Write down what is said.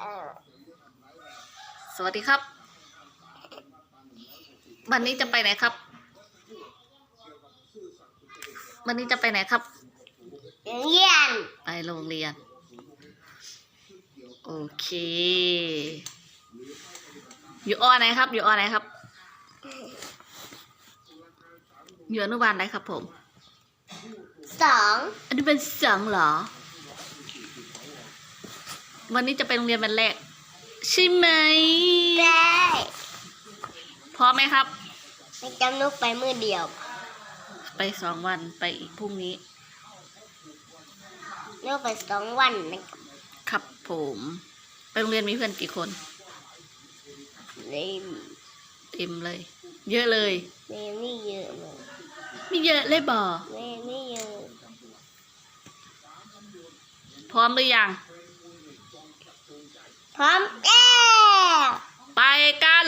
เออสวัสดีครับ วันนี้จะไปไหนครับ วันนี้จะไปไหนครับเรียนไปโรงเรียน โอเค อยู่อไหนครับ อยู่อไหนครับ อยู่อนุบาลไหนครับผม สองอันนี้เป็นเสียงเหรอ วันนี้จะไปโรงเรียนวันแรก ใช่ไหมได้พร้อมไหมครับไม่จำลูกไปมือเดียว ไปสองวันไปอีกพรุ่งนี้ลูกไปสองวันนะครับครับผมไปโรงเรียนมีเพื่อนกี่คนเลยเต็มเลย เยอะเลยไม่ไม่เยอะเลยไม่เยอะเลยบ่ไม่ไม่เยอะพร้อมหรือยัง พร้อมแล้วไปกัน